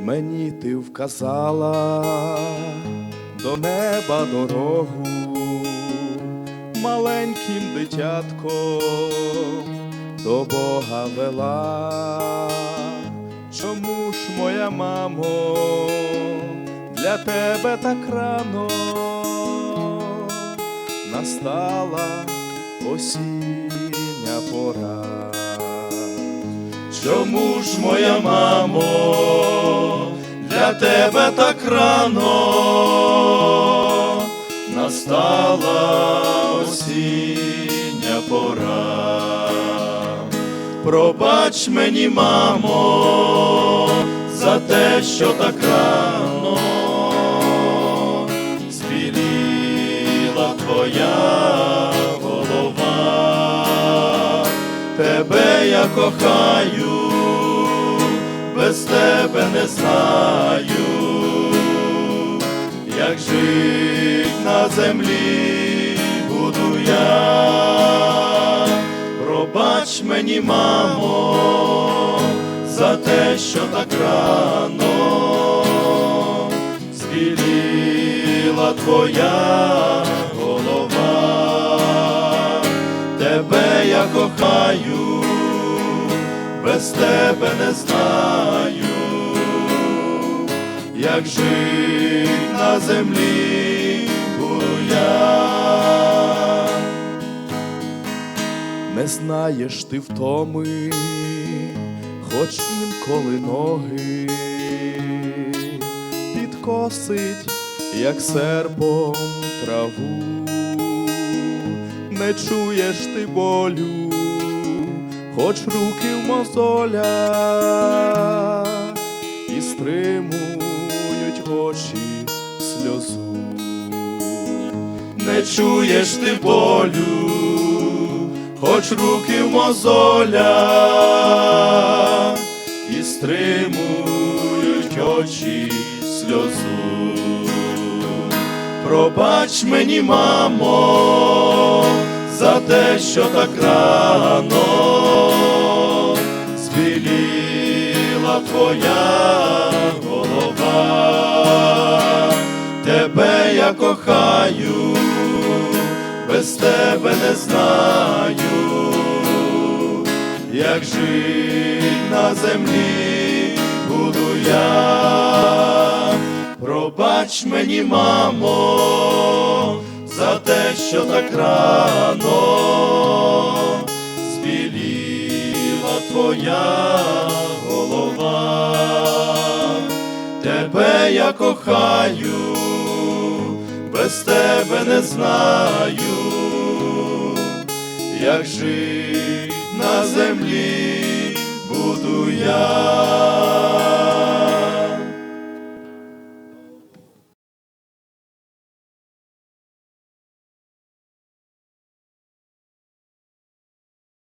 Мені ти вказала до неба дорогу, маленьким дитятком до Бога вела. Чому ж моя мамо, для тебе так рано настала осіння пора? Чому ж моя мамо, тебе так рано настала осіння пора? Пробач мені, мамо, за те, що так рано збіліла твоя голова. Тебе я кохаю, без тебе не знаю, як жить на землі буду я. Пробач мені, мамо, за те, що так рано збіліла твоя голова. Тебе я кохаю, без тебе не знаю, як жить на землі я. Не знаєш ти втоми, хоч інколи ноги підкосить, як серпом траву, не чуєш ти болю, хоч руки в мозолях і стримують очі сльозу, не чуєш ти болю хоч руки в мозолях і стримують очі сльозу. Пробач мені, мамо, за те, що так рано збіліла твоя голова. Тебе я кохаю без тебе не знаю, як жить на землі буду я. Пробач мені, мамо, за те, що так рано збіліла твоя голова. Тебе я кохаю без тебе не знаю, як жить на землі буду я.